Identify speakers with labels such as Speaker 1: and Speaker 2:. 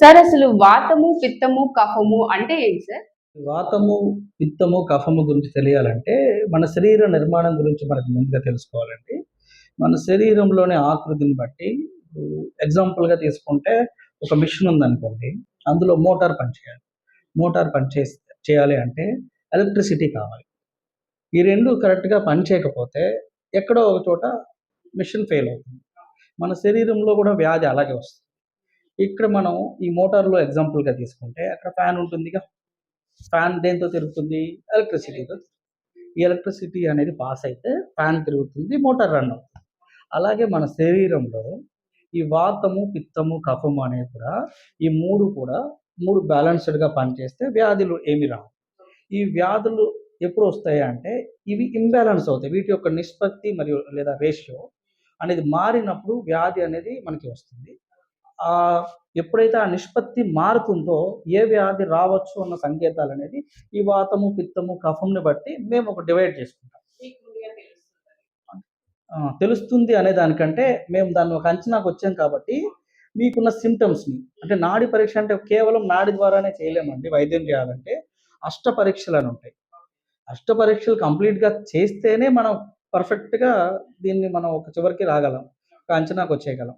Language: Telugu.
Speaker 1: సార్ అసలు వాతము పిత్తము కఫము అంటే ఏంటి సార్?
Speaker 2: వాతము పిత్తము కఫము గురించి తెలియాలంటే మన శరీర నిర్మాణం గురించి మనకు ముందుగా తెలుసుకోవాలండి. మన శరీరంలోని ఆకృతిని బట్టి ఎగ్జాంపుల్గా తీసుకుంటే ఒక మిషన్ ఉందనుకోండి అందులో మోటార్ పనిచేయాలి మోటార్ పనిచే చేయాలి అంటే ఎలక్ట్రిసిటీ కావాలి. ఈ రెండు కరెక్ట్గా పనిచేయకపోతే ఎక్కడో ఒక చోట మిషన్ ఫెయిల్ అవుతుంది. మన శరీరంలో కూడా వ్యాధి అలాగే వస్తుంది. ఇక్కడ మనం ఈ మోటార్లో ఎగ్జాంపుల్గా తీసుకుంటే అక్కడ ఫ్యాన్ ఉంటుందిగా ఫ్యాన్ దేంతో తిరుగుతుంది? ఎలక్ట్రిసిటీతో. ఈ ఎలక్ట్రిసిటీ అనేది పాస్ అయితే ఫ్యాన్ తిరుగుతుంది మోటార్ రన్ అవుతుంది. అలాగే మన శరీరంలో ఈ వాతము పిత్తము కఫము అనేవి కూడా ఈ మూడు కూడా మూడు బ్యాలెన్స్డ్గా పనిచేస్తే వ్యాధులు ఏమి రావు. ఈ వ్యాధులు ఎప్పుడు వస్తాయి అంటే ఇవి ఇంబ్యాలెన్స్ అవుతాయి. వీటి యొక్క నిష్పత్తి మరియు లేదా రేషియో అనేది మారినప్పుడు వ్యాధి అనేది మనకి వస్తుంది. ఎప్పుడైతే ఆ నిష్పత్తి మారుతుందో ఏ వ్యాధి రావచ్చు అన్న సంకేతాలు అనేది ఈ వాతము పిత్తము కఫంని బట్టి మేము ఒక డివైడ్ చేసుకుంటాం. తెలుస్తుంది అనే దానికంటే మేము దాన్ని ఒక అంచనాకు వచ్చాం కాబట్టి మీకున్న సిమ్టమ్స్ని అంటే నాడి పరీక్ష అంటే కేవలం నాడి ద్వారానే చేయలేమండి వైద్యం చేయాలంటే అష్ట పరీక్షలు అని ఉంటాయి. అష్ట పరీక్షలు కంప్లీట్గా చేస్తేనే మనం పర్ఫెక్ట్గా దీన్ని మనం ఒక చివరికి రాగలం ఒక అంచనాకు వచ్చేయగలం.